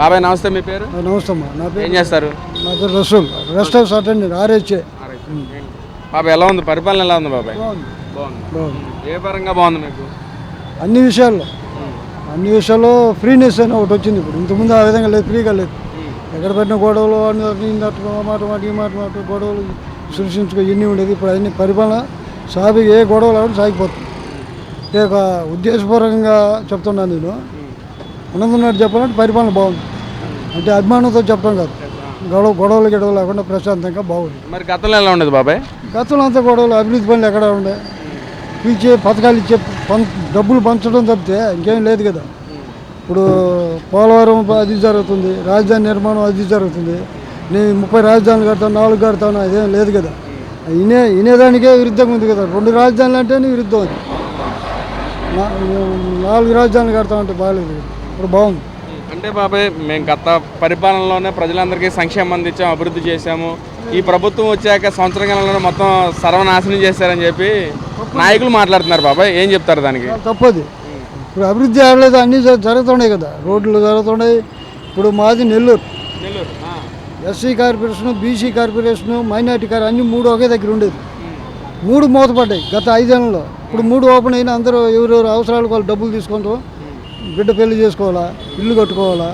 బాబాయ్ నమస్తే మీ పేరు? నమస్తే అమ్మా. నా పేరు ఏం చేస్తారు? నా పేరు Rasool. Rest house attendant RHA బాబాయ్ ఎలా ఉంది? పరిపాలన ఎలా ఉంది బాబాయ్? బాగుంది. ఏ పరంగా బాగుంది మీకు? అన్ని విషయాల్లో. అన్ని విషయాల్లో ఫ్రీనెస్ అని ఒకటి వచ్చింది ఇప్పుడు. ఇంతకుముందు ఆ విధంగా లేదు ఫ్రీగా లేదు. ఎక్కడ పెట్టిన గొడవలు అన్ని అన్ని అటు ఆ మాట మాట ఈ మాట మాట గొడవలు సృష్టించుకో ఇన్ని ఉండేది. ఇప్పుడు అన్ని పరిపాలన సాగి ఏ గొడవలు ఆవిడ సాగిపోతుంది. ఉద్దేశపూర్వకంగా చెప్తున్నాను నేను. ఉన్నదన్నట్టు చెప్పాలంటే పరిపాలన బాగుంది. అంటే అభిమానంతో చెప్పడం కాదు. గొడవ గొడవలు గొడవలు లేకుండా ప్రశాంతంగా బాగుంది. మరి గతంలో ఎలా ఉండేది బాబాయ్? గతంలో అంతా గొడవలు అభివృద్ధి పనులు ఎక్కడ ఉండే? ఇచ్చే పథకాలు ఇచ్చే పం డబ్బులు పంచడం తప్పితే ఇంకేం లేదు కదా. ఇప్పుడు పోలవరం అది జరుగుతుంది రాజధాని నిర్మాణం అది జరుగుతుంది. నేను ముప్పై రాజధానులు కడతాను నాలుగు కడతాను అదేం లేదు కదా. ఇనే ఇనేదానికే విరుద్ధంగా ఉంది కదా. రెండు రాజధానులు అంటేనే విరుద్ధం అది. నాలుగు రాజధానులు కడతామంటే బాగాలేదు కదా. ఇప్పుడు బాగుంది. అంటే బాబాయ్ మేము గత పరిపాలనలోనే ప్రజలందరికీ సంక్షేమం అందించాము అభివృద్ధి చేశాము. ఈ ప్రభుత్వం వచ్చాక సంవత్సరం కాలంలో మొత్తం సర్వనాశనం చేశారని చెప్పి నాయకులు మాట్లాడుతున్నారు బాబాయ్. ఏం చెప్తారు దానికి? తప్పది. ఇప్పుడు అభివృద్ధి అవ్వలేదు అన్నీ జరుగుతున్నాయి కదా. రోడ్లు జరుగుతున్నాయి. ఇప్పుడు మాది Nellore. SC corporation BC corporation minority car అన్ని మూడు ఒకే దగ్గర ఉండేది. మూడు మూతపడ్డాయి గత ఐదేళ్ళలో. ఇప్పుడు మూడు ఓపెన్ అయినా అందరూ ఎవరెవరు అవసరాలకు వాళ్ళు డబ్బులు తీసుకుంటారు బిడ్డ పెళ్ళి చేసుకోవాలా ఇల్లు కట్టుకోవాలా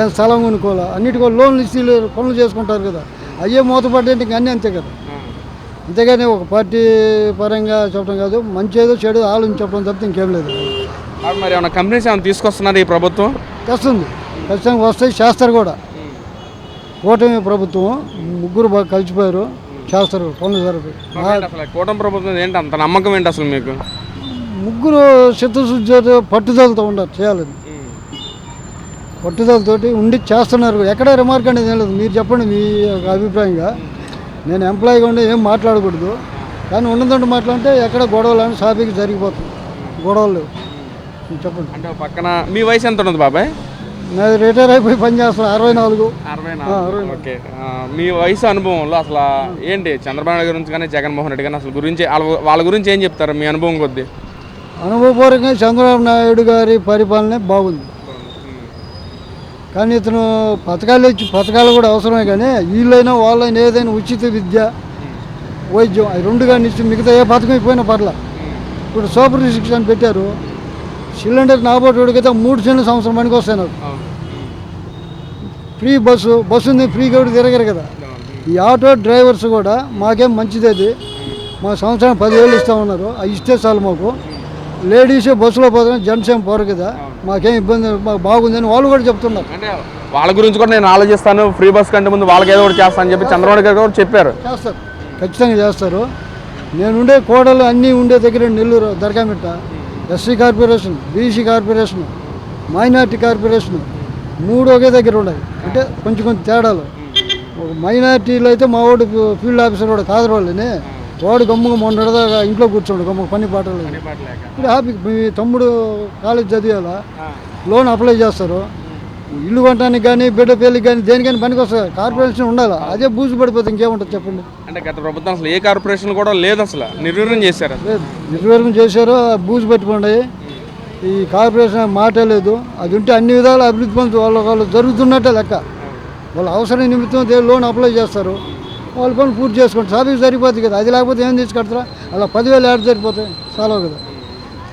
ఏం స్థలం కొనుక్కోవాలా అన్నిటికీ లోన్లు ఇచ్చి పనులు చేసుకుంటారు కదా. అయ్యే మూతపడ్డాయి ఇంకా అన్నీ అంతే కదా. అంతేగాని ఒక పార్టీ పరంగా చెప్పడం కాదు మంచి ఏదో చెడు ఆలోచన చెప్పడం తప్పితే ఇంకేం లేదు. మరి ఏమైనా కంపెనీస్ ఏమైనా తీసుకొస్తున్నారు ఈ ప్రభుత్వం? తెస్తుంది. ఖచ్చితంగా వస్తాయి చేస్తారు కూడా. కూటమి ప్రభుత్వం ముగ్గురు బాగా కలిసిపోయారు చేస్తారు పనులు జరుగుతాయి కూటమి ప్రభుత్వం ఏంటి అంత నమ్మకం ఏంటి అసలు మీకు? ముగ్గురు చిత్తశుద్ధితో పట్టుదలతో ఉండాలి చేయాలని. పట్టుదలతోటి ఉండి చేస్తున్నారు. ఎక్కడ రిమార్క్ అనేది ఏం లేదు. మీరు చెప్పండి మీ అభిప్రాయంగా. నేను ఎంప్లాయీగా ఉండి ఏం మాట్లాడకూడదు. కానీ ఉన్నదంటూ మాట్లాడితే ఎక్కడ గొడవలు అని సాఫీకి జరిగిపోతుంది. గొడవలు చెప్పండి. అంటే పక్కన మీ వయసు ఎంత ఉంటుంది బాబాయ్? నాది రిటైర్ అయిపోయి పని చేస్తాను అరవై నాలుగు. అరవై ఓకే. మీ వయసు అనుభవంలో అసలు ఏంటి? చంద్రబాబు నాయుడు గురించి కానీ జగన్మోహన్ రెడ్డి కానీ అసలు గురించి వాళ్ళ గురించి ఏం చెప్తారు మీ అనుభవం కొద్దీ? అనుభవపూర్వకంగా చంద్రబాబు నాయుడు గారి పరిపాలన బాగుంది. కానీ ఇతను పథకాలు ఇచ్చి పథకాలు కూడా అవసరమే కానీ వీళ్ళైనా వాళ్ళైనా ఏదైనా ఉచిత విద్య వైద్యం అవి రెండు కానీ ఇచ్చి మిగతా ఏ పథకం అయిపోయినా పర్ల. ఇప్పుడు సూపర్ సిక్స్ పెట్టారు. సిలిండర్ నాబోటుడికైతే మూడు చెన్న సంవత్సరం పనికి వస్తాయి నాకు. ఫ్రీ బస్సు బస్సు ఉంది ఫ్రీగా కూడా తిరగరు కదా. ఈ ఆటో డ్రైవర్స్ కూడా మాకేం మంచిది అది. మా సంవత్సరం పదివేలు ఇస్తా ఉన్నారు. అవి ఇస్తే చాలు మాకు. లేడీస్ బస్సులో పోతాం జెంట్స్ ఏం పోరు కదా. మాకేం ఇబ్బంది మాకు బాగుందని వాళ్ళు కూడా చెప్తున్నారు. అంటే వాళ్ళ గురించి కూడా నేను ఆలోచిస్తాను. ఫ్రీ బస్ కంటే ముందు వాళ్ళకి ఏదో ఒకటి చేస్తాను అని చెప్పి చంద్రబాబు గారు కూడా చెప్పారు. చేస్తారు. ఖచ్చితంగా చేస్తారు. నేనుండే కోడలు అన్నీ ఉండే దగ్గర Nellore Dargamitta. SC corporation BC corporation minority corporation మూడు ఒకే దగ్గర ఉన్నాయి. అంటే కొంచెం కొంచెం తేడాలు. మైనార్టీలో అయితే మా వాడు ఫీల్డ్ ఆఫీసర్ వాడు కాదు వాళ్ళని వాడు గమ్ముగా మొన్నటిదాకా ఇంట్లో కూర్చోండు గమ్మ పని పాటలు లేవు. ఇప్పుడు హ్యాపీ మీ తమ్ముడు కాలేజ్ చదివేలా లోన్ అప్లై చేస్తారు. ఇల్లు కొనడానికి కానీ బిడ్డ పెళ్ళికి కానీ దేనికైనా పనికి వస్తుంది. కార్పొరేషన్ ఉండాలి? అదే బూజు పడిపోతే ఇంకేముంటుంది చెప్పండి. అంటే గత ప్రభుత్వం అసలు ఏ కార్పొరేషన్ కూడా లేదు అసలు. నిర్వీర్యం చేశారు. లేదు. నిర్వహణ చేశారు బూజు పెట్టుకోండి. ఈ కార్పొరేషన్ మాటే లేదు. అది ఉంటే అన్ని విధాల అభివృద్ధి పనులు వాళ్ళ వాళ్ళు జరుగుతున్నట్టే లెక్క. వాళ్ళ అవసరం నిమిత్తం దే లోన్ అప్లై చేస్తారు. వాళ్ళ పనులు పూర్తి చేసుకుంటారు. సాఫీకి సరిపోతుంది కదా. అది లేకపోతే ఏం తీసుకెడతారా? అలా పదివేలు ఏడు సరిపోతాయి. చాలా కదా.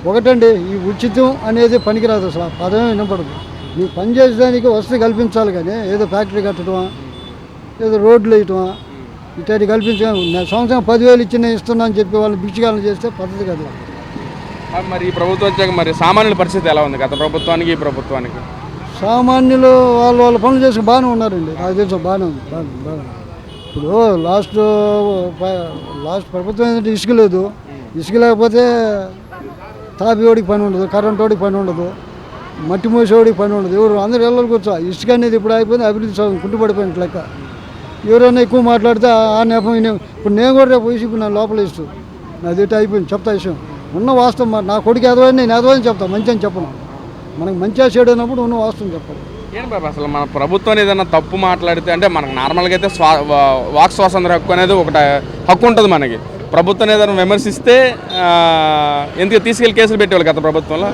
ఒకటండి ఈ ఉచితం అనేది పనికిరాదు అసలు. పదమే వినపడదు. నీకు పని చేసేదానికి వసతి కల్పించాలి కానీ ఏదో ఫ్యాక్టరీ కట్టడమా? ఏదో రోడ్లు వేయటమా? ఇట్లాంటి కల్పించడం. సంవత్సరం పదివేలు ఇచ్చి నేను ఇస్తున్నా అని చెప్పి వాళ్ళు బిక్షగాలను చేస్తే పద్ధతి కదా. మరి ఈ ప్రభుత్వం వచ్చాక మరి సామాన్యుల పరిస్థితి ఎలా ఉంది? గత ప్రభుత్వానికి ఈ ప్రభుత్వానికి? సామాన్యులు వాళ్ళు వాళ్ళ పనులు చేసి బాగానే ఉన్నారండి. నాకు తెలుసు బాగానే ఉంది. బాగానే ఉంది, బాగానే. ఇప్పుడు లాస్ట్ లాస్ట్ ప్రభుత్వం ఏంటంటే ఇసుక లేదు. ఇసుక లేకపోతే తాపివాడికి పని ఉండదు కరెంట్ వాడికి పని ఉండదు మట్టి మోసేవాడికి పని ఉండదు. ఎవరు అందరు వెళ్ళాలి కూర్చో. ఇసుక అనేది ఇప్పుడు అయిపోయింది అభివృద్ధి సగం కుంటుపడిపోయిన లెక్క. ఎవరైనా ఎక్కువ మాట్లాడితే ఆ- నేపం ఇప్పుడు నేను కూడా రేపు వైసీపీ నా లోపల ఇస్తూ నాది ఇటు అయిపోయింది చెప్తా విషయం. ఉన్న వాస్తవం నా కొడుకు ఎదవని నేను ఎదవని చెప్తా మంచి అని చెప్పను. మనకు మంచిగా చెడు ఉన్న వాస్తవం చెప్పాలి. ఏంటి బాబు? అసలు మన ప్రభుత్వం ఏదైనా తప్పు మాట్లాడితే అంటే మనకు నార్మల్గా అయితే స్వా వాక్ స్వాతంత్ర హక్కు అనేది ఒకటి హక్కు ఉంటుంది మనకి. ప్రభుత్వం ఏదైనా విమర్శిస్తే ఎందుకు తీసుకెళ్ళి కేసులు పెట్టేవాళ్ళు గత ప్రభుత్వంలో.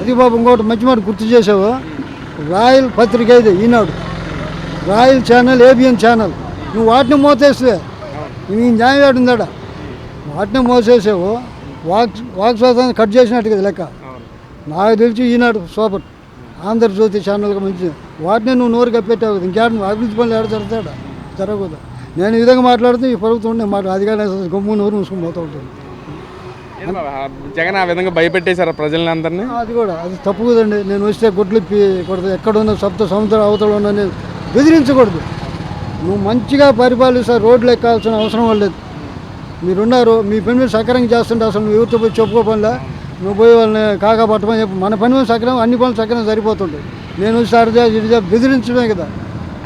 అది బాబు ఇంకోటి మంచి మాట గుర్తు చేసావు. రాయల్ పత్రిక ఇది Eenadu. Royal channel ABN channel. నువ్వు వాటిని మోతేస్తే నీ న్యాయం ఏడుందాడ వాటిని మోసేసావు. వాక్ వాక్ స్వాతంత్రం కట్ చేసినట్టు కదా లెక్క. నాకు తెలిసి ఈనాడు సూపర్. ఆంధ్రజ్యోతి ఛానల్గా మంచి వాటిని నువ్వు నోరు కప్పెట్టావు కదా ఇంకేడ నువ్వు అభివృద్ధి పనులు ఏడ జరుగుతాడా జరగకూడదు. నేను ఈ విధంగా మాట్లాడితే ఈ ప్రభుత్వం ఉండే మాట అది కానీ గమ్ము నోరు మూసుకొని పోతూ ఉంటుంది జగన్ ఆ విధంగా భయపెట్టేశారు ప్రజల్ని అందరినీ అది కూడా అది తప్పు కదండి. నేను వస్తే గుడ్లు ఇప్పి కొడతా ఎక్కడున్న సప్త సముద్రం అవతల ఉన్నా నేను బెదిరించకూడదు. నువ్వు మంచిగా పరిపాలిస్తే రోడ్లు ఎక్కాల్సిన అవసరం లేదు మీరున్నారు మీ పని మీద సక్రంగా చేస్తుంటే అసలు నువ్వు ఎవరితో పోయి చెప్పుకోపనిలే? నువ్వు పోయి వాళ్ళని కాకా పట్టమని చెప్పి. మన పని సక్రం అన్ని పనులు సక్రం సరిపోతుంటాయి. నేను అడిగా ఇడిగా బెదిరించడమే కదా.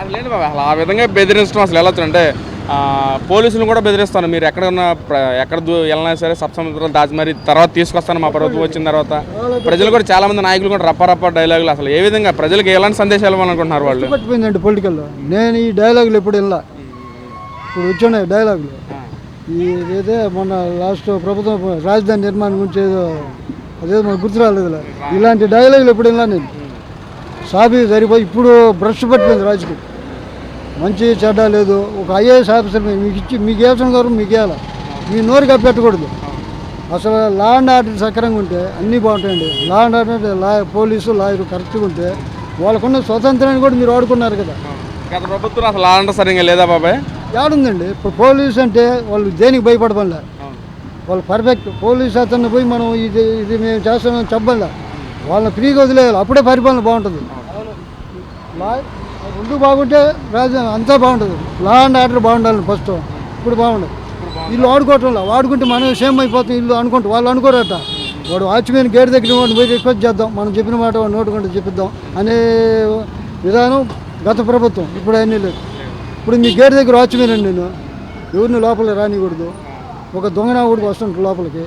అది లేదు బాబా అసలు ఆ విధంగా బెదిరించడం అసలు ఎలా అంటే పోలీసులు కూడా బెదిరిస్తాను. మీరు ఎక్కడ ఉన్న ఎక్కడ వెళ్ళినా సరే సప్సముద్రాలు దాచి మరి తర్వాత తీసుకొస్తాను మా ప్రభుత్వం వచ్చిన తర్వాత. ప్రజలు కూడా చాలా మంది నాయకులు కూడా రప్ప రప్ప డైలాగులు అసలు ఏ విధంగా ప్రజలకు ఎలాంటి సందేశాలు ఇవ్వాలనుకుంటున్నారు వాళ్ళు? పట్టిపోయిందండి పొలిటికల్లో. నేను ఈ డైలాగులు ఎప్పుడు వెళ్ళా? ఇప్పుడు వచ్చున్నాయి డైలాగులు ఈ మొన్న లాస్ట్ ప్రభుత్వం రాజధాని నిర్మాణం గురించి ఏదో అదేదో మనకు గుర్తు రాలేదు ఇలాంటి డైలాగులు ఎప్పుడు వెళ్ళా నేను సాబి సరిపోయి ఇప్పుడు బ్రష్ పట్టింది రాజకీయం మంచి చెడ్డ లేదు. ఒక ఐఏఎస్ ఆఫీసర్ మీకు ఇచ్చి మీకు వేసిన గారు మీకు ఇవ్వాలి. మీ నోరు కప్పెట్టకూడదు అసలు లా అండ్ ఆర్డర్ సక్రంగా ఉంటే అన్నీ బాగుంటాయండి. Law and order law police lawyer కరెక్ట్గా ఉంటే వాళ్ళకున్న స్వతంత్రాన్ని కూడా మీరు వాడుకున్నారు కదా. గత ప్రభుత్వం అసలు అలాంటి సరిగా లేదా బాబాయ్? ఏడుందండి ఇప్పుడు పోలీస్ అంటే వాళ్ళు దేనికి భయపడబడలే. వాళ్ళు పర్ఫెక్ట్ పోలీస్ అతన్ని పోయి మనం ఇది ఇది మేము చేస్తున్నాం చెప్పలే. వాళ్ళని ఫ్రీగా వదిలేయాలి. అప్పుడే పరిపాలన బాగుంటుంది. రెండు బాగుంటే రాజు అంతా బాగుంటుంది. లా అండ్ ఆర్డర్ బాగుండాలి ఫస్ట్. ఇప్పుడు బాగుండదు. ఇల్లు ఆడుకోవటంలో. వాడుకుంటే మనం సేమ్ అయిపోతాం. ఇల్లు అనుకుంటాం. వాళ్ళు అనుకోరట. వాడు వాచ్మెన్ గేట్ దగ్గర వాడిని పోయి రిక్వెస్ట్ చేద్దాం. మనం చెప్పిన మాట వాడు నోటుకుంటే చెప్పిద్దాం అనే విధానం గత ప్రభుత్వం. ఇప్పుడు అన్నీ లేదు. ఇప్పుడు మీ గేట్ దగ్గర వాచ్మెన్ అండి నేను. ఎవరిని లోపలికి రానికూడదు. ఒక దొంగన కూడా వస్తుంటారు లోపలికి.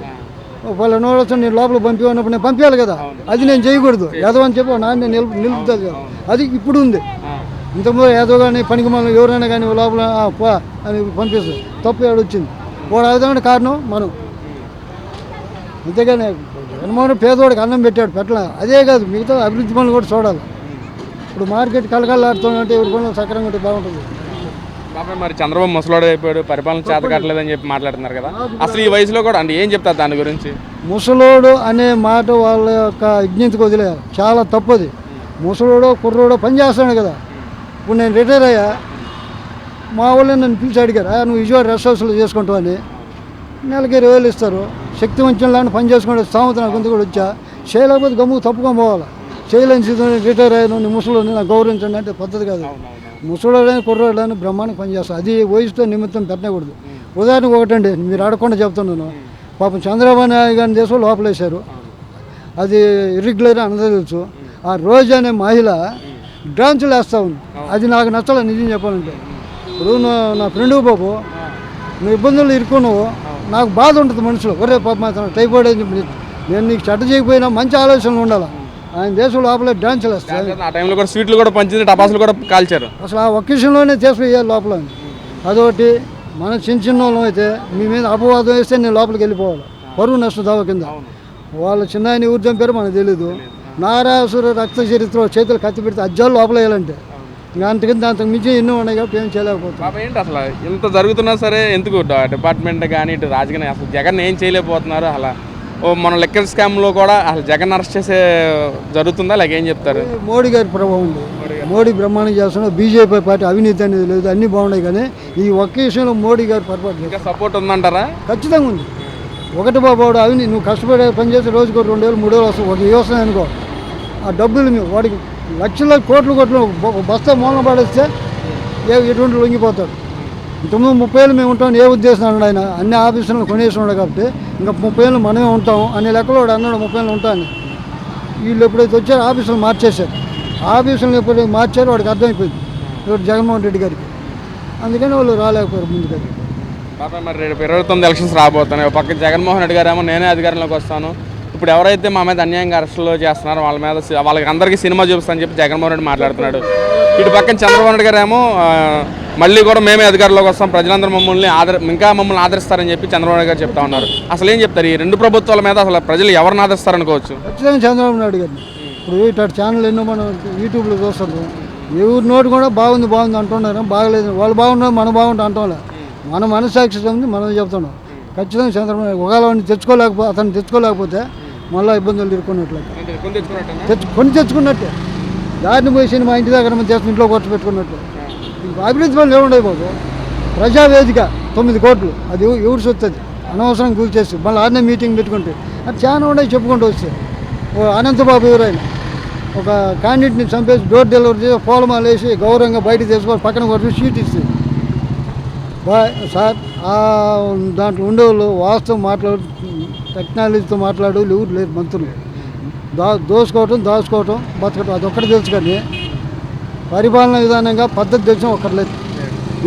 వాళ్ళ నోడొచ్చు నేను లోపల పంపించినప్పుడు నేను పంపించాలి కదా. అది నేను చేయకూడదు. ఏదో అని చెప్పి నాన్న నిలుపు నిలుపుతుంది కదా. అది ఇప్పుడు ఉంది. ఇంతకుముందు ఏదో కానీ పనికి మనం ఎవరైనా కానీ లోపల "ఆ, పో అని పంపిస్తుంది తప్పు ఏడు వచ్చింది. వాడు అదే కారణం మనం. అంతేగాని జగన్మోహన్ పేదవాడికి అన్నం పెట్టాడు పెట్టలే. అదే కాదు మిగతా అభివృద్ధి పనులు కూడా చూడాలి. ఇప్పుడు మార్కెట్ కలకల్లాడుతుందంటే ఎవరి పనులు సక్రంగా ఉంటే బాగుంటుంది. బాబాయ్ మరి చంద్రబాబు ముసలోడు అయిపోయాడు పరిపాలన చేత కట్టలేదని చెప్పి మాట్లాడుతున్నారు కదా. అసలు ఈ వయసులో కూడా అంటే ఏం చెప్తారు దాని గురించి? ముసలోడు అనే మాట వాళ్ళ యొక్క విజ్ఞతకు వదిలేయాలి చాలా తప్పది. ముసలోడో కుర్రోడో పని చేస్తాడు కదా. ఇప్పుడు నేను రిటైర్ అయ్యా. మా వాళ్ళు నన్ను పిలిచి అడిగారు "ఆ, నువ్వు విజయవాడ రెస్ట్ హౌస్లో చేసుకుంటావు అని. నెలకి ఇరవై వేలు ఇస్తారు. శక్తి వంచం లాంటి పని చేసుకుంటే సామెత నాకు కూడా వచ్చా. చేయలేకపోతే గమ్ము తప్పుకొని పోవాలి. చేయలేని రిటైర్ అయ్యాను నీ ముసలోని నాకు గౌరవించండి అంటే పద్ధతి కాదు. ముసలోడని కుర్రోడని బ్రహ్మాండం పనిచేస్తాను అది వయసుతో నిమిత్తం పెట్టకూడదు. ఉదాహరణకు ఒకటండి మీరు ఆడకుండా చెప్తున్నాను. పాపం చంద్రబాబు నాయుడు గారిని దేశం లోపలేశారు. అది ఇర్రెగ్యులర్ అందరూ తెలుసు. ఆ రోజు అనే మహిళ డ్యాన్సులు వేస్తూ ఉంది. అది నాకు నచ్చలే నిజం చెప్పాలంటే. ఇప్పుడు నా- ఫ్రెండ్ బాబు నువ్వు ఇబ్బందులు ఇరుక్కున్నావు. నాకు బాధ ఉంటుంది మనుషులు. ఒరే పాప మాత్రం టైఫాయిడ్ అని చెప్పి నేను నీకు చెడ్డ చేయకపోయినా మంచి ఆలోచనలు ఉండాలి? ఆయన దేశం లోపల డాన్సులు వేస్తాయి ఆ టైంలో కూడా స్వీట్లు కూడా పంచింది టపాసులు కూడా కాల్చారు. అసలు ఆ ఒకేషన్లోనే తీసుకుపోయాలి లోపల. అదొకటి మన చిన్న చిన్న వాళ్ళం అయితే మీ మీద అపవాదం వేస్తే నేను లోపలికి వెళ్ళిపోవాలి. పరువు నష్టం దావ కింద. వాళ్ళ చిన్న ఆయన ఊరు చంపారు మనకు తెలీదు. నారాసుర రక్త చరిత్ర చేతులు కత్తి పెడితే అజ్జాలు లోపల వేయాలంటే. ఇంకా అంతకింద అంతకు మించి ఎన్నో ఉన్నాయి కాబట్టి ఏం చేయలేకపోతాం. బాబా ఏంటి అసలు? ఇంత జరుగుతున్నా సరే ఎందుకు డిపార్ట్మెంట్ కానీ ఇటు రాజకీయ అసలు జగన్ ఏం చేయలేకపోతున్నారు అలా? మన లెక్కర్ స్కామ్లో కూడా అసలు జగన్ అరెస్ట్ చేసే జరుగుతుందా? లేక ఏం చెప్తారు? మోడీ గారి ప్రభావం ఉంది. మోడీ బ్రహ్మాండం చేస్తున్నారు బీజేపీ పార్టీ అవినీతి అనేది లేదు. అన్నీ బాగున్నాయి కానీ ఈ ఒక్క విషయంలో మోడీ గారు పొరపాటు. ఇంకా సపోర్ట్ ఉందంటారా? ఖచ్చితంగా ఉంది. ఒకటి బాబాడు అవి నువ్వు కష్టపడే పని చేసి రోజుకు రెండు వేలు మూడు వేలు వస్తావు ఒక వ్యవసాయం అనుకో. ఆ డబ్బులు వాడికి లక్షల కోట్లు కోట్లు బస్తా మూలన పడేస్తే ఏ ఎటువంటి లొంగిపోతాడు? ఇంతకుముందు ముప్పై ఏళ్ళు మేము ఉంటాం ఏ ఉద్దేశం అన్నాడు ఆయన. అన్ని ఆఫీసులను కొనేసి ఉన్నాడు కాబట్టి ఇంకా ముప్పై ఏళ్ళు మనమే ఉంటాం అనే లెక్కలో వాడు అన్నాడు ముప్పై ఏళ్ళు ఉంటాను వీళ్ళు ఎప్పుడైతే వచ్చారో ఆఫీసులు మార్చేశారు. ఆఫీసులు ఎప్పుడైతే మార్చారో వాడికి అర్థమైపోయింది. ఇప్పుడు జగన్మోహన్ రెడ్డి గారికి. అందుకని వాళ్ళు రాలేకపోయారు ముందుకది బాబా మరి రేపు ఇరవై తొమ్మిది ఎలక్షన్స్ రాబోతున్నాయి. ఒక పక్క జగన్మోహన్ రెడ్డి గారేమో నేనే అధికారంలోకి వస్తాను. ఇప్పుడు ఎవరైతే మా మీద అన్యాయంగా అరెస్టులు చేస్తున్నారో వాళ్ళ మీద వాళ్ళకి అందరికీ సినిమా చూపిస్తానని చెప్పి జగన్మోహన్ రెడ్డి మాట్లాడుతున్నాడు. ఇటు పక్కన చంద్రబాబు నాయుడు గారేమో మళ్ళీ కూడా మేమే అధికారంలోకి వస్తాం. ప్రజలందరూ మమ్మల్ని ఆదర ఇంకా మమ్మల్ని ఆదరిస్తారని చెప్పి చంద్రబాబు నాయుడు గారు చెప్తా ఉన్నారు. అసలు ఏం చెప్తారు? ఈ రెండు ప్రభుత్వాల మీద అసలు ప్రజలు ఎవరిని ఆదరిస్తారనుకోవచ్చు ఖచ్చితంగా చంద్రబాబు నాయుడు గారిని. ఇప్పుడు ఇట్లా ఛానల్ ఎన్నో మనం యూట్యూబ్లో చూస్తుంటాం ఎవరి నోటి కూడా బాగుంది బాగుంది అంటున్నారు బాగలేదు. వాళ్ళు బాగున్నారు మనం బాగుంటాం అంటాంలే. మన మనసాక్షి ఉంది మనం చెప్తున్నాం. ఖచ్చితంగా చంద్రబాబు ఒకవేళ వాడిని తెచ్చుకోలేకపోతే అతను తెచ్చుకోలేకపోతే మళ్ళీ ఇబ్బందులు ఇరుక్కున్నట్లయితే అంటే కొని తెచ్చుకున్నట్టేనా? తెచ్చు కొని తెచ్చుకున్నట్టే. దారిని పోయి మా ఇంటి దగ్గర మనం తెచ్చుకుని ఇంట్లో ఖర్చు పెట్టుకున్నట్టు అభివృద్ధి పనులు ఏముండవు బాబు. ప్రజావేదిక తొమ్మిది కోట్లు. అది ఎవరు సొత్తది అనవసరం కూల్చేసి మళ్ళీ ఆడనే మీటింగ్ పెట్టుకుంటే. అది చాలా ఉన్నాయి చెప్పుకుంటూ వస్తే. అనంతబాబు ఎవరైనా ఒక క్యాండిడేట్ని చంపేసి డోర్ డెలివరీ చేసి పూలమాల వేసి గౌరవంగా బయట తీసుకొని పక్కన కొట్టి షీట్ ఇస్తే. బాయ్ సార్ దాంట్లో ఉండేవాళ్ళు వాస్తవం మాట్లాడు టెక్నాలజీతో మాట్లాడు ఎవరు లేదు మంత్రులు. దా దోసుకోవటం దాచుకోవటం బతకటం అదొక్కటి తెలుసు కానీ పరిపాలన విధానంగా పద్ధతి తెలిసిన ఒక్కటి లేదు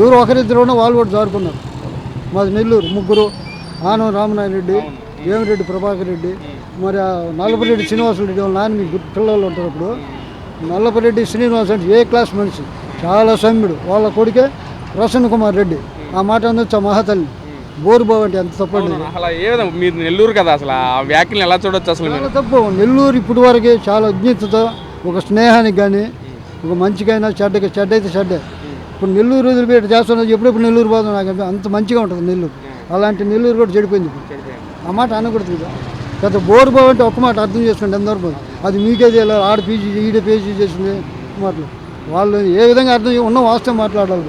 ఎవరు ఒకరిద్దరు ఉన్నా వాళ్ళు కూడా జారుకున్నారు. మాది నెల్లూరు ముగ్గురు ఆనం రామనారాయణ రెడ్డి వేమిరెడ్డి ప్రభాకర్ రెడ్డి మరి ఆ నల్లపరెడ్డి శ్రీనివాసరెడ్డి వాళ్ళ నాన్న మీ పిల్లలు ఉంటారు అప్పుడు. నల్లపరెడ్డి శ్రీనివాస్ అంటే ఏ క్లాస్ మనిషి? చాలా సౌమ్యుడు. వాళ్ళ కొడుకే ప్రసన్న కుమార్ రెడ్డి. ఆ మాట అనొచ్చు ఆ మహాతల్లి బోరుబాబు అంటే ఎంత ఏ విధంగా మీరు నెల్లూరు కదా అసలు. ఆ వ్యాఖ్యలను ఎలా చూడొచ్చు అసలు తప్పు. నెల్లూరు ఇప్పటి వరకే చాలా విజ్ఞతతో ఒక స్నేహానికి కానీ ఒక మంచికైనా చెడ్డకి చెడ్డ అయితే చెడ్డే ఇప్పుడు నెల్లూరు వదిలిపెట్టి చేస్తున్నది ఎప్పుడెప్పుడు నెల్లూరు పోతుంది నాకు అంత మంచిగా ఉంటుంది నెల్లూరు. అలాంటి నెల్లూరు కూడా చెడిపోయింది ఇప్పుడు. ఆ మాట అనకూడదు కదా పెద్ద బోరు బాబు అంటే ఒక్క మాట అర్థం చేసుకోండి ఎందరూ పోయి. అది మీకే తెలియాలి. ఆడ పీజీ ఈడ పీజీ చేసింది మాటలు. వాళ్ళు ఏ విధంగా అర్థం ఉన్న వాస్తవం మాట్లాడాలి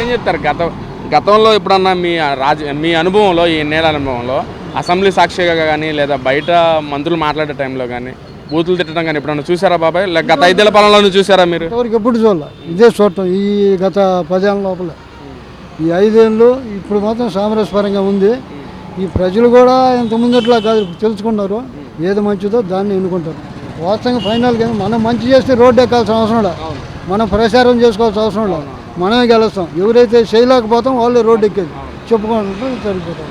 ఏం చెప్తారు? గత గతంలో ఎప్పుడన్నా మీ రాజ మీ అనుభవంలో ఈ ఎన్నేళ్ళ అనుభవంలో అసెంబ్లీ సాక్షిగా కానీ లేదా బయట మంత్రులు మాట్లాడే టైంలో కానీ బూతులు తిట్టడం కానీ ఎప్పుడన్నా చూసారా బాబాయ్? లేక గత ఐదేళ్ళ పాలనలో చూసారా మీరు? ఎవరికి ఎప్పుడు చూడాలి. ఇదే చూడటం ఈ గత పదేళ్ళ లోపల. ఈ ఐదేళ్ళు ఇప్పుడు మాత్రం సామరస్యపరంగా ఉంది. ఈ ప్రజలు కూడా ఇంత ముందట్లా కాదు తెలుసుకున్నారు. ఏది మంచిదో దాన్ని ఎన్నుకుంటారు. వాస్తవంగా ఫైనల్గా మనం మంచి చేస్తే రోడ్డు ఎక్కాల్సిన అవసరం లేదు మనం ప్రచారం చేసుకోవాల్సిన అవసరం లేదు మనమే గెలుస్తాం. ఎవరైతే చేయలేకపోతాం వాళ్ళు రోడ్డు ఎక్కేది. చెప్పుకుంటాం సరిపోతాం